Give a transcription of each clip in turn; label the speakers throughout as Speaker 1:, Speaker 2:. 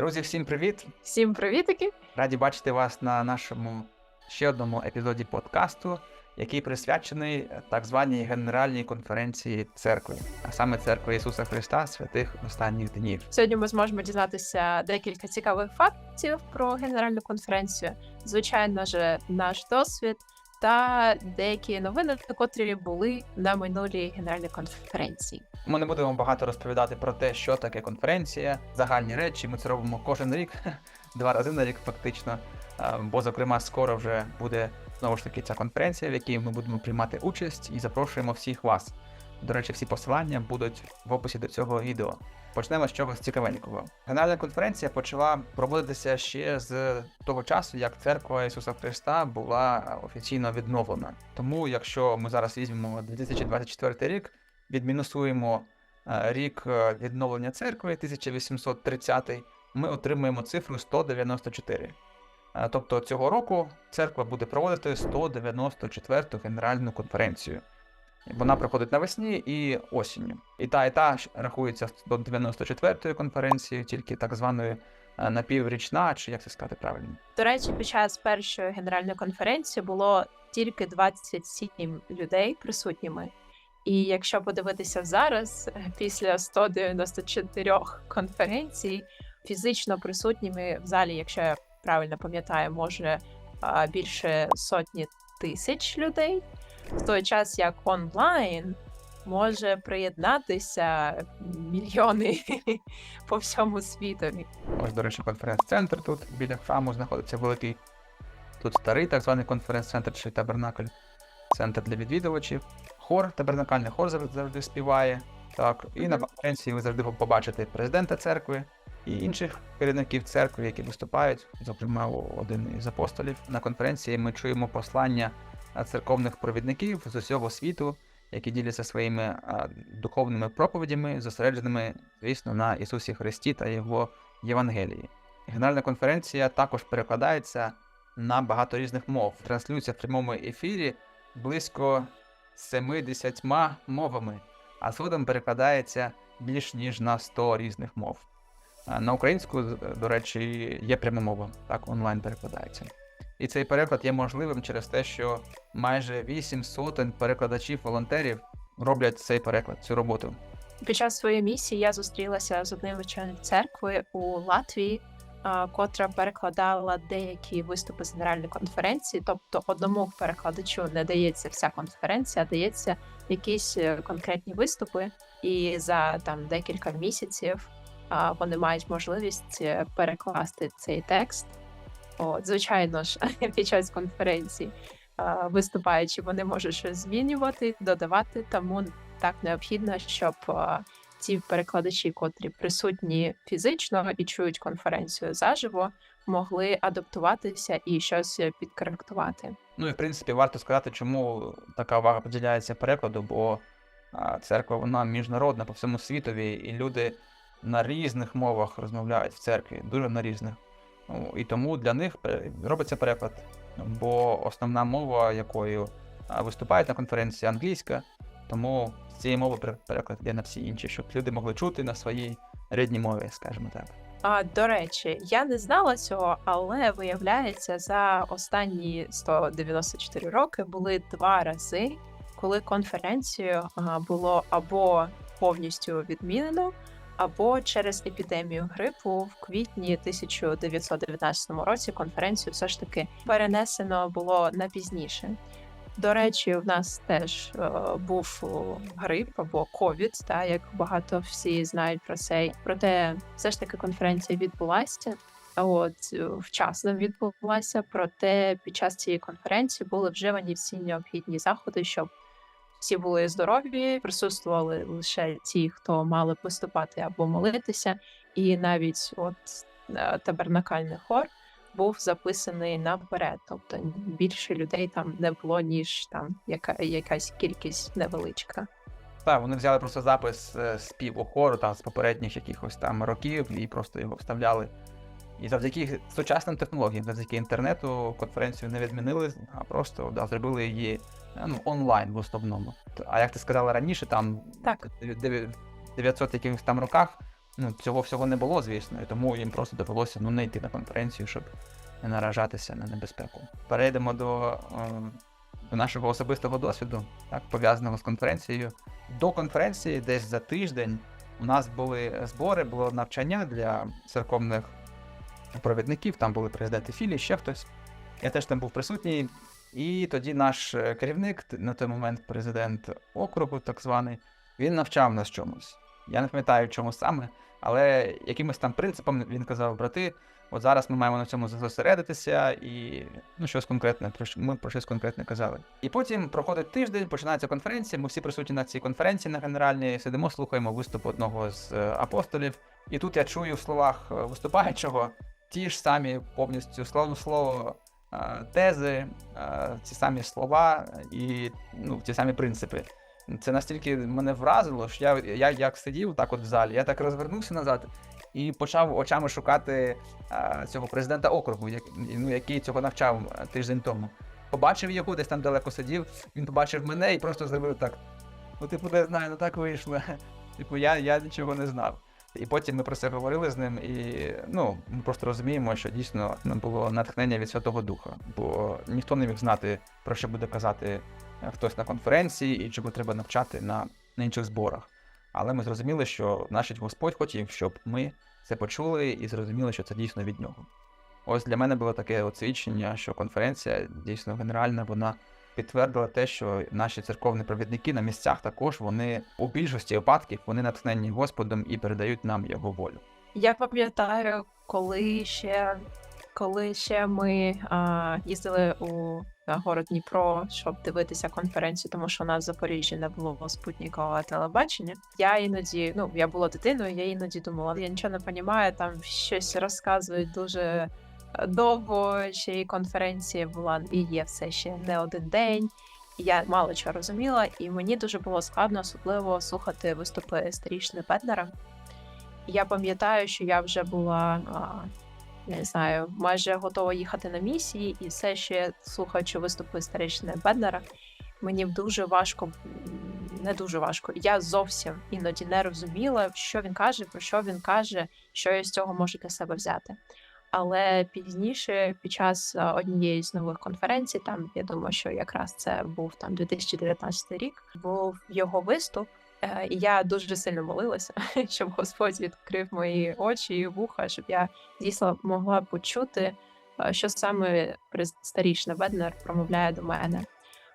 Speaker 1: Друзі, всім привіт!
Speaker 2: Всім привітики!
Speaker 1: Раді бачити вас на нашому ще одному епізоді подкасту, який присвячений так званій Генеральній конференції церкви, а саме церкви Ісуса Христа святих останніх днів.
Speaker 2: Сьогодні ми зможемо дізнатися декілька цікавих фактів про генеральну конференцію. Звичайно ж, наш досвід та деякі новини, котрі були на минулій генеральній конференції.
Speaker 1: Ми не будемо багато розповідати про те, що таке конференція, загальні речі. Ми це робимо кожен рік, два рази на рік, фактично. Бо, зокрема, скоро вже буде знову ж таки ця конференція, в якій ми будемо приймати участь і запрошуємо всіх вас. До речі, всі посилання будуть в описі до цього відео. Почнемо з чогось цікавенького. Генеральна конференція почала проводитися ще з того часу, як церква Ісуса Христа була офіційно відновлена. Тому, якщо ми зараз візьмемо 2024 рік, відмінусуємо е, рік е, відновлення церкви 1830, ми отримаємо цифру 194. Е, Тобто цього року церква буде проводити 194-ту генеральну конференцію. Вона проходить навесні і осінню. І та, і та рахується до 94-ї конференції, тільки так званою е, напіврічна, чи як це сказати правильно.
Speaker 2: До речі, під час першої генеральної конференції було тільки 27 людей присутніми. І якщо подивитися зараз, е, після 194 конференцій, фізично присутніми в залі, якщо я правильно пам'ятаю, може більше сотні тисяч людей, в той час як онлайн може приєднатися мільйони по всьому світові.
Speaker 1: Ось, до речі, конференц-центр тут біля храму знаходиться великий. Тут старий так званий конференц-центр чи табернакль, центр для відвідувачів. Хор, табернакальний хор завжди, співає. Так, і на конференції ви завжди побачите президента церкви і інших керівників церкви, які виступають, зокрема один із апостолів. На конференції ми чуємо послання церковних провідників з усього світу, які діляться своїми духовними проповідями, зосередженими, звісно, на Ісусі Христі та Його Євангелії. Генеральна конференція також перекладається на багато різних мов. Транслюється в прямому ефірі близько 70 мовами, а згодом перекладається більш ніж на 100 різних мов. На українську, до речі, є пряма мова, так онлайн перекладається. І цей переклад є можливим через те, що майже 8 сотень перекладачів-волонтерів роблять цей переклад, цю роботу.
Speaker 2: Під час своєї місії я зустрілася з одним членом церкви у Латвії, котра перекладала деякі виступи з генеральної конференції. Тобто одному перекладачу не дається вся конференція, а дається якісь е, конкретні виступи, і за там декілька місяців вони мають можливість е, перекласти цей текст. От, звичайно ж, під час конференції виступаючи, вони можуть щось змінювати, додавати, тому так необхідно, щоб ті перекладачі, котрі присутні фізично і чують конференцію заживо, могли адаптуватися і щось підкоректувати.
Speaker 1: Ну і в принципі варто сказати, чому така увага поділяється перекладу, бо церква вона міжнародна по всьому світові, і люди на різних мовах розмовляють в церкві, дуже на різних. Ну, і тому для них робиться переклад. Бо основна мова, якою виступають на конференції, англійська, тому з цієї мови переклад йде на всі інші, щоб люди могли чути на своїй рідній мові, скажімо так.
Speaker 2: А до речі, я не знала цього, але виявляється, за останні 194 роки були два рази, коли конференцію було або повністю відмінено, або через епідемію грипу в квітні 1919 році конференцію все ж таки перенесено було на пізніше. До речі, в нас теж е, був грип або ковід, та як багато всі знають про це. Проте все ж таки конференція відбулася. От е, вчасно відбулася. Проте під час цієї конференції були вживані всі необхідні заходи, щоб всі були здорові, присутствували лише ті, хто мали виступати або молитися, і навіть от е, табернакальний хор був записаний наперед. Тобто більше людей там не було, ніж там яка якась кількість невеличка.
Speaker 1: Так, вони взяли просто запис е, співу хору там з попередніх якихось там років і просто його вставляли. І завдяки сучасним технологіям, завдяки інтернету, конференцію не відмінили, а просто да, зробили її ну, онлайн в основному. А як ти сказала раніше, там
Speaker 2: Так.
Speaker 1: 900 якихось там роках ну, цього всього не було, звісно, і тому їм просто довелося ну, не йти на конференцію, щоб не наражатися на небезпеку. Перейдемо до, е, до нашого особистого досвіду, так, пов'язаного з конференцією. До конференції, десь за тиждень, у нас були збори, було навчання для церковних провідників, там були президенти філії, ще хтось. Я теж там був присутній. І тоді наш е, керівник, на той момент президент округу, так званий, він навчав нас чомусь. Я не пам'ятаю, чому саме, але якимось там принципом він казав, брати, от зараз ми маємо на цьому зосередитися, і ну, щось конкретне, ми про щось конкретне казали. І потім проходить тиждень, починається конференція. Ми всі присутні на цій конференції на генеральній, сидимо, слухаємо виступ одного з е, апостолів. І тут я чую в словах е, виступаючого ті ж самі повністю словно слово тези, ці самі слова і ну, ті самі принципи. Це настільки мене вразило, що я, я як сидів так от в залі, я так розвернувся назад і почав очами шукати цього президента округу, як, ну, який цього навчав тиждень тому. Побачив його, десь там далеко сидів, він побачив мене і просто зробив так. Ну, типу, не знаю, ну так вийшло. Типу, я, я нічого не знав. І потім ми про це говорили з ним, і ну, ми просто розуміємо, що дійсно було натхнення від Святого Духа, бо ніхто не міг знати, про що буде казати е, хтось на конференції і чого треба навчати на, на інших зборах. Але ми зрозуміли, що значить Господь хотів, щоб ми це почули і зрозуміли, що це дійсно від нього. Ось для мене було таке от свідчення, що конференція дійсно генеральна, вона підтвердила те, що наші церковні провідники на місцях також вони у більшості випадків вони натхнені Господом і передають нам його волю.
Speaker 2: Я пам'ятаю, коли ще, коли ще ми а, їздили у город Дніпро, щоб дивитися конференцію, тому що у нас в Запоріжжі не було спутникового телебачення. Я іноді, ну я була дитиною, я іноді думала, я нічого не розумію, там щось розказують дуже довго. Ще й конференція була і є все ще не один день. Я мало чого розуміла, і мені дуже було складно, особливо слухати виступи старішини Петнера. Я пам'ятаю, що я вже була не знаю, майже готова їхати на місії, і все ще слухаючи виступи старішини Беднера, мені дуже важко, не дуже важко. Я зовсім іноді не розуміла, що він каже, про що він каже, що я з цього можу для себе взяти. Але пізніше, під час однієї з нових конференцій, там я думаю, що якраз це був там 2019 рік, був його виступ. Е, І я дуже сильно молилася, щоб Господь відкрив мої очі і вуха, щоб я дійсно могла почути, що саме старішина Беднер промовляє до мене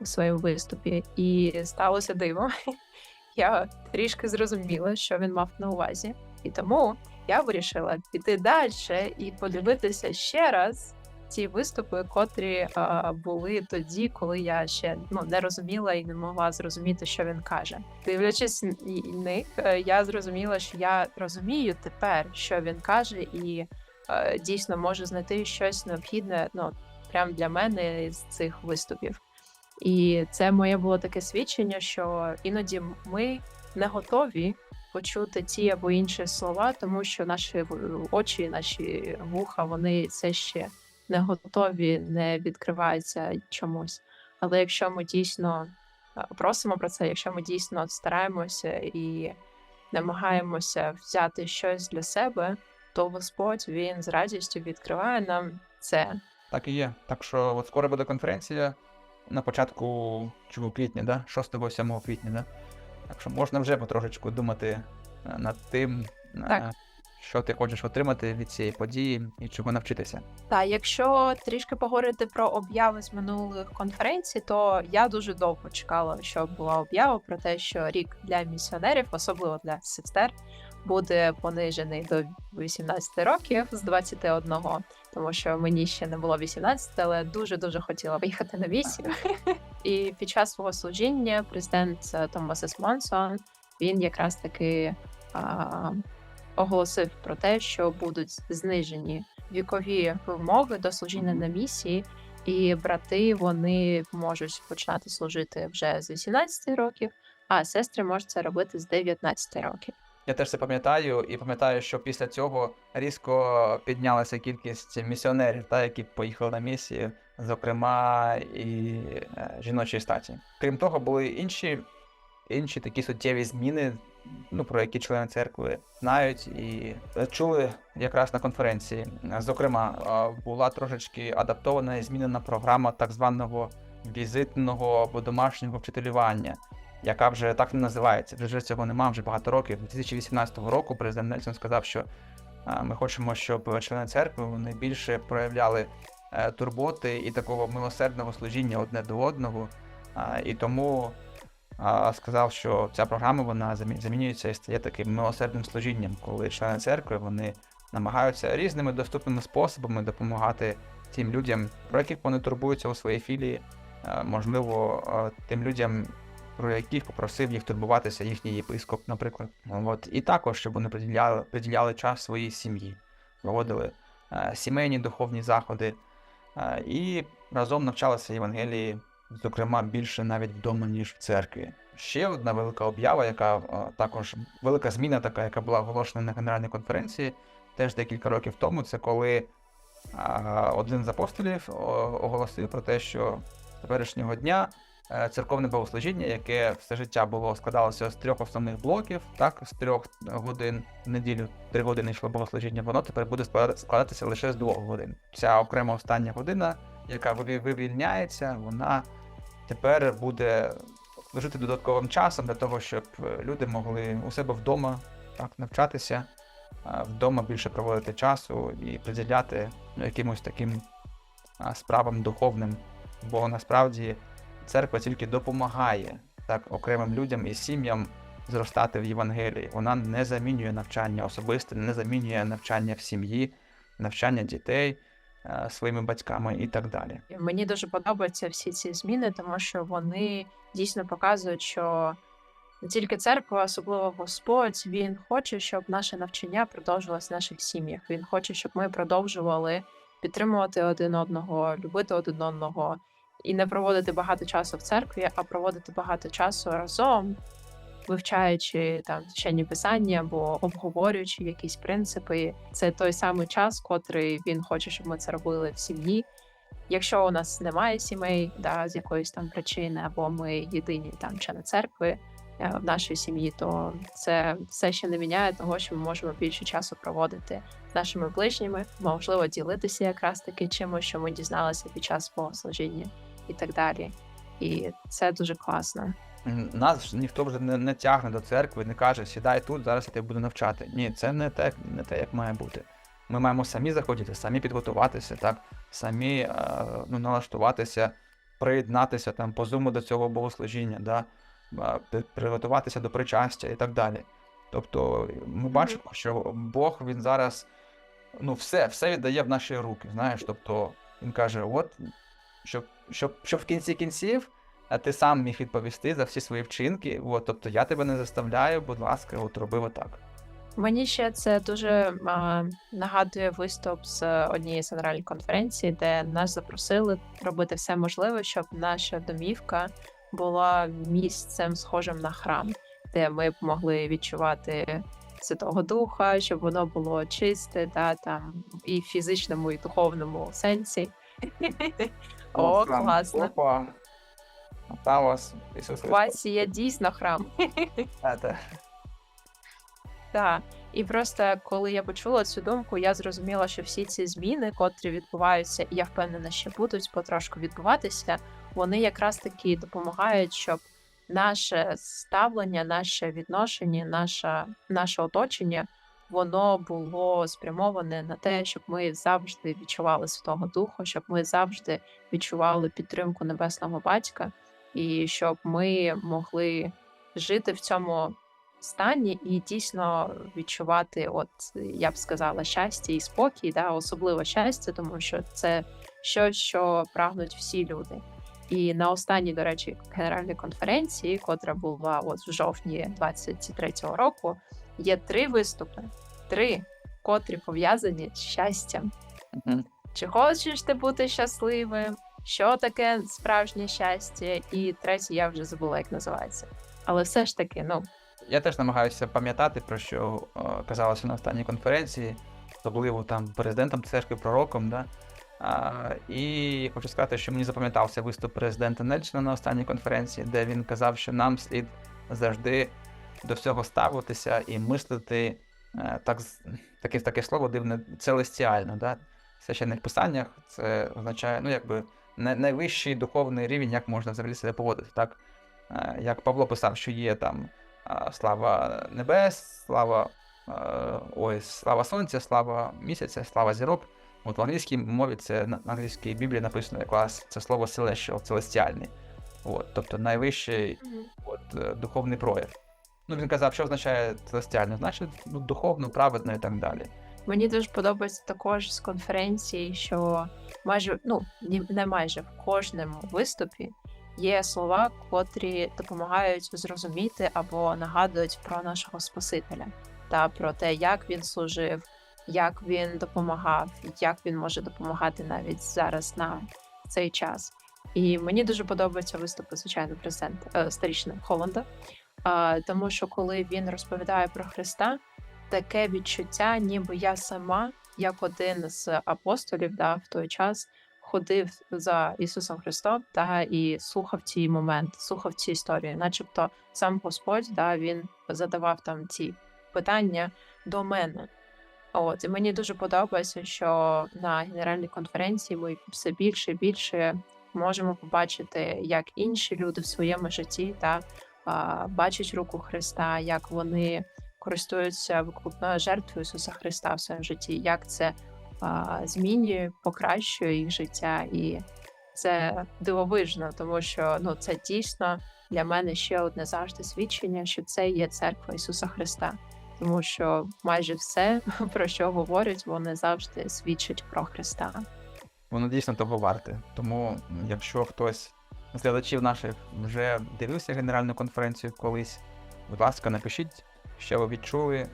Speaker 2: у своєму виступі. І сталося диво. Я трішки зрозуміла, що він мав на увазі, і тому я вирішила піти далі і подивитися ще раз ті виступи, котрі а, були тоді, коли я ще ну не розуміла і не могла зрозуміти, що він каже. Дивлячись них, е, я зрозуміла, що я розумію тепер, що він каже, і е, дійсно можу знайти щось необхідне, ну прям для мене з цих виступів. І це моє було таке свідчення, що іноді ми не готові почути ті або інші слова, тому що наші очі, наші вуха, вони все ще не готові, не відкриваються чомусь. Але якщо ми дійсно е, просимо про це, якщо ми дійсно стараємося і намагаємося взяти щось для себе, то Господь він з радістю відкриває нам це.
Speaker 1: Так і є. Так що от скоро буде конференція на початку чого квітня, да? 6-7 квітня, да? Так що можна вже потрошечку думати е, над тим, е,
Speaker 2: Так.
Speaker 1: що ти хочеш отримати від цієї події і чого навчитися.
Speaker 2: Та якщо трішки поговорити про обяви з минулих конференцій, то я дуже довго чекала, щоб була об'ява про те, що рік для місіонерів, особливо для сестер, буде понижений до 18 років з 21, тому що мені ще не було 18, але дуже дуже хотіла поїхати на місію. І під час свого служіння президент е, Томас Есмонсон він якраз таки а, оголосив про те, що будуть знижені вікові вимоги до служіння на місії, і брати вони можуть починати служити вже з 18 років, а сестри можуть це робити з 19 років.
Speaker 1: Я теж це пам'ятаю, і пам'ятаю, що після цього різко піднялася кількість місіонерів, та, які поїхали на місії, зокрема і е, жіночої статі. Крім того, були інші, інші такі суттєві зміни ну, про які члени церкви знають і чули якраз на конференції. Зокрема, була трошечки адаптована і змінена програма так званого візитного або домашнього вчителювання, яка вже так не називається. Вже цього нема вже багато років. 2018 року президент Нельсон сказав, що ми хочемо, щоб члени церкви вони більше проявляли е, турботи і такого милосердного служіння одне до одного. І тому сказав, що ця програма вона замі- замінюється і стає таким милосердним служінням, коли члени церкви вони намагаються різними доступними способами допомагати тим людям, про яких вони турбуються у своїй філії, Е, можливо, е, тим людям, про яких попросив їх турбуватися їхній єпископ, наприклад. От і також, щоб вони приділяли, приділяли час своїй сім'ї, проводили е, сімейні духовні заходи е, і разом навчалися Євангелії, зокрема, більше навіть вдома, ніж в церкві. Ще одна велика об'ява, яка е, також велика зміна, така, яка була оголошена на генеральній конференції, теж декілька років тому. Це коли а, один з апостолів оголосив про те, що теперішнього дня е, церковне богослужіння, яке все життя було складалося з трьох основних блоків, так, з трьох годин в неділю, три години йшло богослужіння, воно тепер буде складатися лише з двох годин. Ця окрема остання година, яка вивільняється, вона тепер буде служити додатковим часом для того, щоб е, люди могли у себе вдома так, навчатися, вдома більше проводити часу і приділяти ну, якимось таким справам духовним. Бо насправді церква тільки допомагає так окремим людям і сім'ям зростати в Євангелії. Вона не замінює навчання особисте, не замінює навчання в сім'ї, навчання дітей е, своїми батьками і так далі.
Speaker 2: Мені дуже подобаються всі ці зміни, тому що вони дійсно показують, що не тільки церква, особливо Господь, він хоче, щоб наше навчання продовжувалось в наших сім'ях. Він хоче, щоб ми продовжували підтримувати один одного, любити один одного і не проводити багато часу в церкві, а проводити багато часу разом, вивчаючи там священні писання або обговорюючи якісь принципи. Це той самий час, котрий він хоче, щоб ми це робили в сім'ї. Якщо у нас немає сімей, да, з якоїсь там причини, або ми єдині там члени церкви е, в нашій сім'ї, то це все ще не міняє того, що ми можемо більше часу проводити з нашими ближніми, можливо, ділитися якраз таки чимось, що ми дізналися під час богослужіння і так далі. І це дуже класно.
Speaker 1: Нас ніхто вже не, не тягне до церкви, не каже, сідай тут, зараз я тебе буду навчати. Ні, це не те, не те, як має бути. Ми маємо самі заходити, самі підготуватися, так, самі е, ну, налаштуватися, приєднатися там по зуму до цього богослужіння, да, а, приготуватися до причастя і так далі. Тобто ми бачимо, що Бог він зараз ну, все, все віддає в наші руки. Знаєш, тобто він каже: от щоб, щоб, щоб в кінці кінців а ти сам міг відповісти за всі свої вчинки. От, тобто я тебе не заставляю, будь ласка, от роби отак.
Speaker 2: Мені ще це дуже а, нагадує виступ з однієї з генеральних конференцій, де нас запросили робити все можливе, щоб наша домівка була місцем схожим на храм, де ми б могли відчувати Святого Духа, щоб воно було чисте, да, там і в фізичному, і духовному сенсі. О, класно.
Speaker 1: Опа. А Там у вас Ісус Христос.
Speaker 2: Васі є дійсно храм.
Speaker 1: Ете.
Speaker 2: Так, і просто коли я почула цю думку, я зрозуміла, що всі ці зміни, котрі відбуваються, і я впевнена, що будуть потрошку відбуватися, вони якраз таки допомагають, щоб наше ставлення, наше відношення, наше, наше оточення, воно було спрямоване на те, щоб ми завжди відчували Святого Духа, щоб ми завжди відчували підтримку небесного батька, і щоб ми могли жити в цьому стані і дійсно відчувати, от я б сказала, щастя і спокій, да, особливо щастя, тому що це щось, що прагнуть всі люди. І на останній, до речі, генеральній конференції, котра була от в жовтні 23-го року, є три виступи, три, котрі пов'язані з щастям. Чи хочеш ти бути щасливим? Що таке справжнє щастя? І третє, я вже забула, як називається. Але все ж таки, ну
Speaker 1: Я теж намагаюся пам'ятати, про що казалося на останній конференції, особливо там президентом церкви, пророком. Да? А, і хочу сказати, що мені запам'ятався виступ президента Нельсона на останній конференції, де він казав, що нам слід завжди до всього ставитися і мислити е, так, таке, таке слово дивне целестіально. Да? В священних писаннях це означає, ну, якби найвищий духовний рівень, як можна взагалі себе поводити. Так? Е, Як Павло писав, що є там слава небес, слава, е, ой, слава сонця, слава місяця, слава зірок. От в англійській мові це на англійській Біблії написано якраз це слово celestial, целестіальний. От, тобто найвищий от, е, духовний прояв. Ну, він казав, що означає целестіальний, значить ну, духовно, праведно і так далі.
Speaker 2: Мені дуже подобається також з конференції, що майже ну не майже в кожному виступі є слова, котрі допомагають зрозуміти або нагадують про нашого Спасителя та про те, як він служив, як він допомагав, як він може допомагати навіть зараз нам в цей час. І мені дуже подобаються виступи, звичайно, президента е, старішини Холланда, тому що коли він розповідає про Христа, таке відчуття, ніби я сама, як один з апостолів, да, в той час ходив за Ісусом Христом та і слухав ці моменти, слухав ці історії, начебто сам Господь, да, він задавав там ці питання до мене. От і мені дуже подобається, що на генеральній конференції ми все більше і більше можемо побачити, як інші люди в своєму житті та бачать руку Христа, як вони користуються викупною жертвою Ісуса Христа в своєму житті, як це змінює, покращує їх життя, і це дивовижно, тому що ну це дійсно для мене ще одне завжди свідчення, що це є церква Ісуса Христа. Тому що майже все, про що говорять, вони завжди свідчать про Христа.
Speaker 1: Воно дійсно того варте. Тому, якщо хтось з глядачів наших вже дивився генеральну конференцію колись, будь ласка, напишіть, що ви відчули,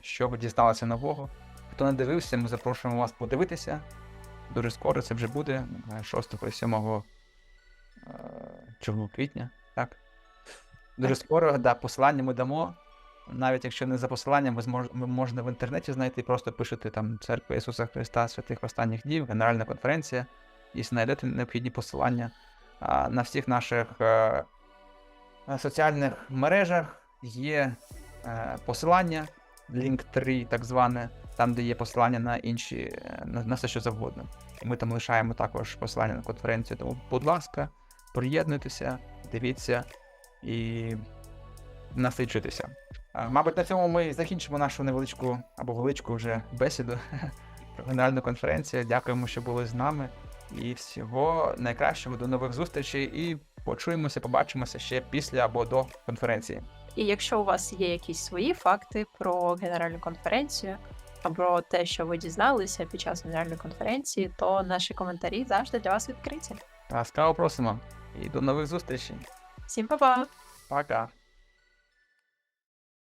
Speaker 1: що ви дізналися нового. Хто не дивився, ми запрошуємо вас подивитися. Дуже скоро це вже буде, 6 і 7 е, квітня, так? Дуже скоро, да, посилання ми дамо. Навіть якщо не за посиланням, ви можна в інтернеті знайти, просто пишете там Церква Ісуса Христа Святих Останніх Днів, Генеральна конференція, і знайдете необхідні посилання. На всіх наших е, е, соціальних мережах є е, посилання, Link3 так зване, там, де є посилання на інші, на, все що завгодно. І ми там лишаємо також посилання на конференцію. Тому, будь ласка, приєднуйтеся, дивіться і насичуйтеся. Мабуть, на цьому ми закінчимо нашу невеличку або величку вже бесіду про генеральну конференцію. Дякуємо, що були з нами. І всього найкращого до нових зустрічей. І почуємося, побачимося ще після або до конференції.
Speaker 2: І якщо у вас є якісь свої факти про генеральну конференцію або те, що ви дізналися під час генеральної конференції, то наші коментарі завжди для вас відкриті.
Speaker 1: Ласкаво просимо. І до нових зустрічей.
Speaker 2: Всім па-па!
Speaker 1: Пока.